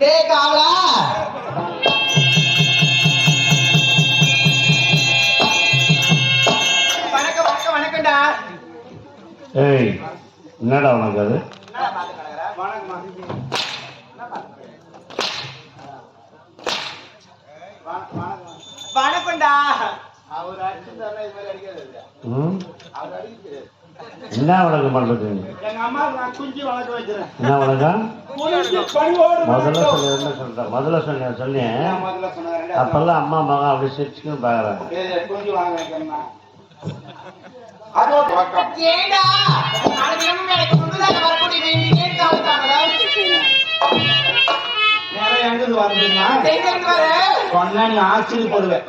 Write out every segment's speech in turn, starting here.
டேய் காவலா வணக்கம் வணக்கம் வணக்கம்டா. ஏய் என்னடா உனக்கு அது? வணக்கம்டா. அவர் அடிச்சிருந்தாருன்னா இது மாதிரி அடிக்காது. ம்? அவர் அடிக்கிறது என்ன வணக்கம் பண்றது? நீ? எங்க அம்மா நான் குஞ்சு வளர்க்க வைக்கிறேன். என்ன பணிவோடு முதல்ல. சொல்லி என்ன சொல்றேன் முதல்ல சொன்ன சொன்னேன். அப்பெல்லாம் அம்மா மகன் அப்படி சிரிச்சுன்னு பாக்குறாங்க? சொன்னா நீ ஆச்சரியப்படுவேன்?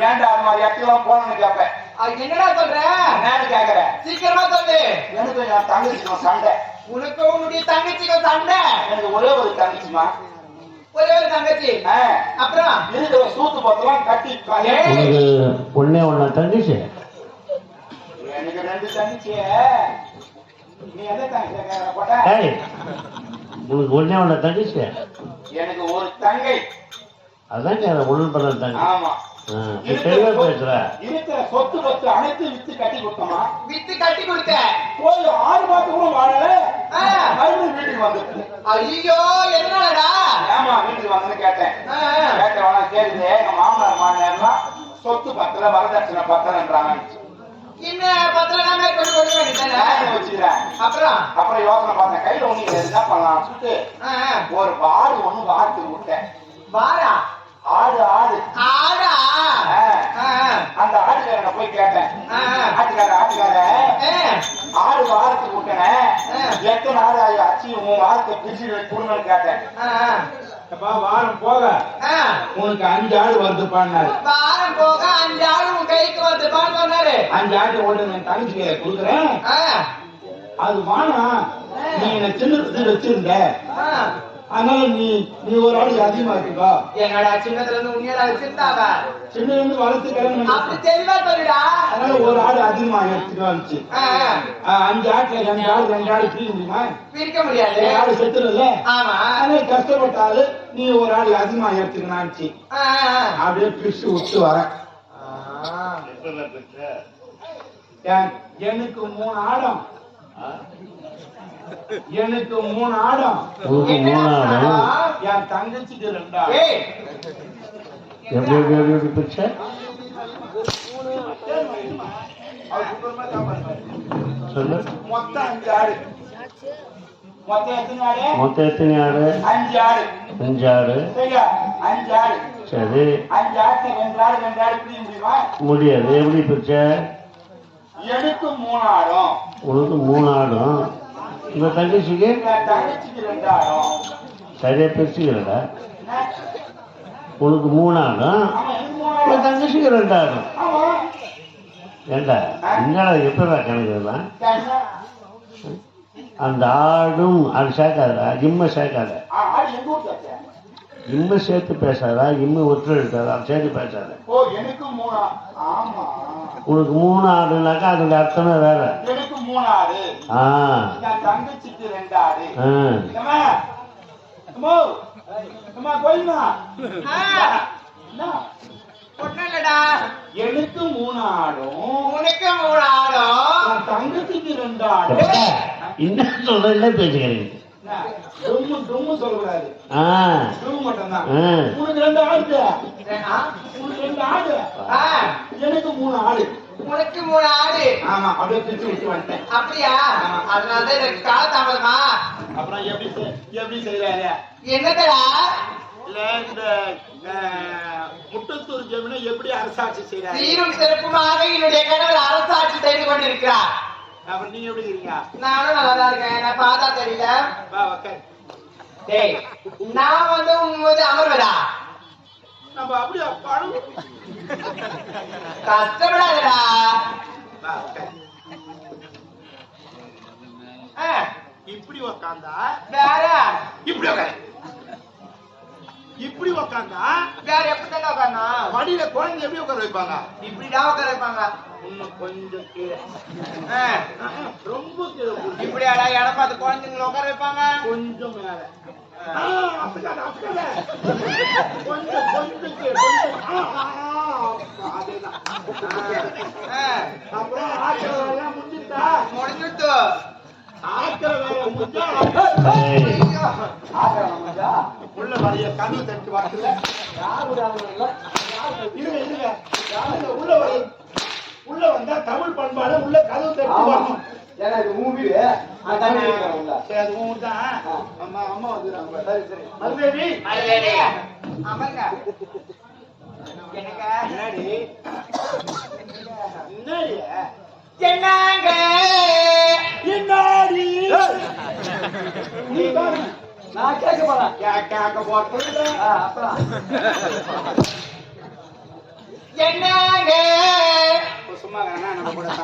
ஏன்டா அது மாதிரி இடத்துலாம் போனேன்னு கேட்பேன் என்னடா சொல்ற? என்னன்னு கேட்கறேன் சீக்கிரமா சொல்லு. எனக்கு என் தங்கச்சிக்கும் சண்டை. உனக்கு உன்னுடைய தங்கச்சிக்கும் சண்டை. எனக்கு ஒரே ஒரு தங்கச்சிமா ஒரே ஒரு தங்கச்சி. அப்புறம்? இருக்கிற சூத்து பத்தெல்லாம் கட்டி கா- ஏய். உனக்கு ஒன்னே ஒண்ணு தங்கச்சி? எனக்கு ரெண்டு தங்கச்சிய. நீ எதை தங்கச்சி போட்ட? உனக்கு ஒன்னே ஒண்ணு தங்கச்சி? எனக்கு ஒரு தங்கை. அதான் பண்ண தங்கச்சி. ஆமா. இருக்கிற சொத்து பத்து அனைத்து வித்து கட்டி கொடுத்தோமா வித்து கட்டி கொடுத்த? போய் ஆறு மாசம் கூட வாழல. மறுபடியும் வீட்டுக்கு வந்துட்டு. ஐயோ எதனாலடா ஏமா வீட்டுக்கு வந்தேன்னு கேட்டேன். ஆ. கேட்டவனா கேளுங்க எங்க மாமனார் மாமியார்லாம் சொத்து பத்தல வரதட்சணை பத்தலன்றாங்க. என்ன பத்திரம் மேற்கொண்டு கொடுக்க வேண்டியதானே? நான் வச்சுக்கிறேன். அப்புறம்? அப்புறம் யோசனை பார்த்தேன். கையில ஒண்ணு என்ன பண்ணலாம் சொல்லிட்டு. ஒரு ஆடு ஒண்ணு வார்த்து விட்டேன் வாரா? ஆடு ஆடு. ஆடா ஆட்டுக்காரனை போய் கேட்டேன். ஆ, ஆ. ஆட்டுக்கார ஆட்டுக்கார? ஆ, ஆடு வாரத்துக்கு விட்டேனே. எத்தனை ஆடு ஆகி அச்சு உன் வாரத்தை பிரிச்சு கொடுங்கன்னு கேட்டேன். வாரம் போக? ஆ. உனக்கு அஞ்சு ஆடு வருதுப்பான்னாரு வாரம் போக அஞ்சு ஆடு உன் கைக்கு வந்துப்பான்னு சொன்னாரு. அஞ்சு ஆட்டு ஓட்டு நான் தங்கச்சிக்கு கொடுக்குறேன். ஆ, அது வேணாம் நீ என்ன சின்னது வச்சிருந்த. அதனால நீ நீ ஒரு ஆடு அதிகமா இருக்குப்பா என்னடா சின்னதுல இருந்து உண்மையில வச்சிருந்தாங்க சின்ன இருந்து வளர்த்து கிளம்பி அப்படி தெளிவா சொல்லுடா. அதனால ஒரு ஆடு அதிகமா எடுத்துட்டு வந்துச்சு. அஞ்சு ஆட்டுல ரெண்டு ஆடு ரெண்டு ஆடு பிரிய முடியுமா? பிரிக்க முடியாது. ஒரு ஆடு செத்துருல ஆமா. அதனால கஷ்டப்பட்ட ஆளு நீ ஒரு ஆடு அதிகமா ஆ. அப்படியே பிரிச்சு விட்டு வரேன். எனக்கு மூணு ஆடம். எனக்கு மூணு ஆடம் என் தங்கச்சிக்கு ரெண்டு. எப்படி எப்படி எப்படி. சொல்லு. மொத்தம் அஞ்சு ஆடு. மொத்தம் எத்தனை ஆடு? மொத்தம் எத்தனை ஆடு? அஞ்சு ஆடு. அஞ்சு ஆடு. சரியா? அஞ்சு ஆடு. சரி. அஞ்சு ஆட்டுல ரெண்டு ஆடு ரெண்டு ஆடு பிரிய முடியுமா? முடியாது. எப்படி பிச்சை? எனக்கு மூணு ஆடும் உனக்கு மூணு ஆடும் இந்த தங்கச்சிக்கு சரியா பிரிச்சுக்கிறடா என்ன? உனக்கு மூணு ஆடும் ஆமா எனக்கு மூணு இந்த தங்கச்சிக்கு ரெண்டு ஆடும் ஆமா. ஏண்டா என்னடா எப்படா கணக்குலாம்? அந்த ஆடும் அது சேர்க்காதடா இம்மை சேர்க்காத. இம்மை சேர்த்து பேசாதா இம்மை ஒற்று எடுக்காத அது சேர்த்து பேசாத. ஓ எனக்கு மூணு ஆ- ஆமா. உனக்கு மூணு ஆடுனாக்கா அதோட அர்த்தமே வேற. எனக்கு மூணு ஆடும். உனக்கு மூணு ஆடும். தங்கச்சிக்கு ரெண்டு ஆடு என்ன சொல்ற என்ன? பேசுகிறீங்க என்ன? டும்மு சொல்லக்கூடாது மட்டும்தான். உனக்கு ரெண்டு ஆடு? உனக்கு ரெண்டு ஆடு. ஆ. எனக்கு மூணு ஆடு. உனக்கு மூணு ஆடு. ஆமா அப்படியே பிரிச்சு விட்டு வந்துட்டேன். அப்படியா? அதனாலதான் எனக்கு காலதாமதமா அப்புறம் எப்படி செய்- எப்படி செய்யறாரு என்னடா? இல்ல இந்த முட்டத்தூர் ஜெமினை எப்படி அரசாட்சி செய்யறாரு சீரும் சிறப்புமாக என்னுடைய கணவர் அரசாட்சி செய்து கொண்டிருக்கிறார். அப்புறம் நீங்க எப்படி இருக்கீங்க நானும் நல்லா இருக்கேன். நான் பார்த்தா தெரியல. டேய் நான் வந்து மீது அமர்வதா? நம்ம அப்படியே கஷ்டப்படாதடா. இப்படி உக்காந்தா? வேற. இப்படி உக்காரு. இப்படி உக்காந்தா? வேற எப்படி தான் உட்காரணும் மடியில குழந்தை எப்படி உட்கார வைப்பாங்க? இப்படிதான் உட்கார வைப்பாங்க. இன்னும் கொஞ்சம் கீழே. ரொம்ப கீழே புடிச்சு. இப்படியாடா இடம் பார்த்து குழந்தைங்களை உட்கார வைப்பாங்க. கொஞ்சம் மேல. கொஞ்சம் கொஞ்சம் அப்புறம் ஆக்கிற வேலையெல்லாம் முடிஞ்சுட்டா முடிஞ்சுட்டு ஆக்கிற வேலை முடிஞ்சா? ஏய், உள்ள வரைய கதவு தட்டு வரல இருங்க இருங்க யாருங்க உள்ள வரைய பண்பாடு உள்ள கதவு தட்டு வரணும் ஏன்னா இது வீடு. நான் தண்ணி குடிக்கிறேன்ல. சரி அது உன் தான் அம்மா அம்மா வந்துடுறாங்க. சரி சரி. மறுபடி மறுபடி அமருங்க. எனக்கு என்னடி? என்னடி? என்னங்க? என்னடி? நீ பாருங்க நான் கேட்க போறேன். கேட்க போறது ஆ, அப்புறம் என்னங்க? சும்மா நம்ம கூட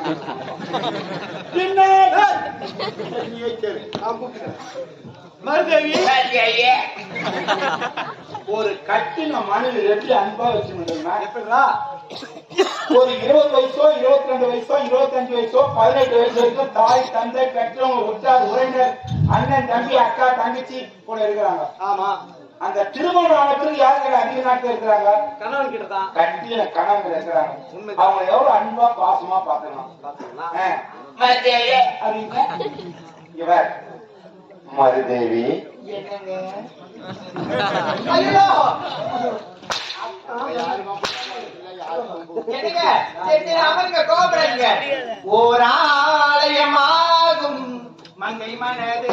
மறுதேவி ஐயே, ஒரு கட்டின மனைவி எப்படி அன்பா வச்சுருந்தோம்னா எப்படிடா? ஒரு இருபது வயசோ இருபத்தி ரெண்டு வயசோ இருபத்தஞ்சு வயசோ பதினெட்டு வயசு வரைக்கும் தாய் தந்தை பெற்றவங்க உற்றார் உறவினர் அண்ணன் தம்பி அக்கா தங்கச்சி கூட இருக்கிறாங்க. ஆமா. அந்த திருமணம் ஆன பிறகு யாருக்கிட்ட அதிக நாட்கள் இருக்கிறாங்க? கணவன் கிட்ட தான் கட்டின கணவங்க இருக்கிறாங்க. அவங்க எவ்வளவு அன்பா பாசமா பாத்துக்கலாம் இவர் மருதேவி கோபுரங்க ஓர் ஆலயமாகும் மங்கை மனது.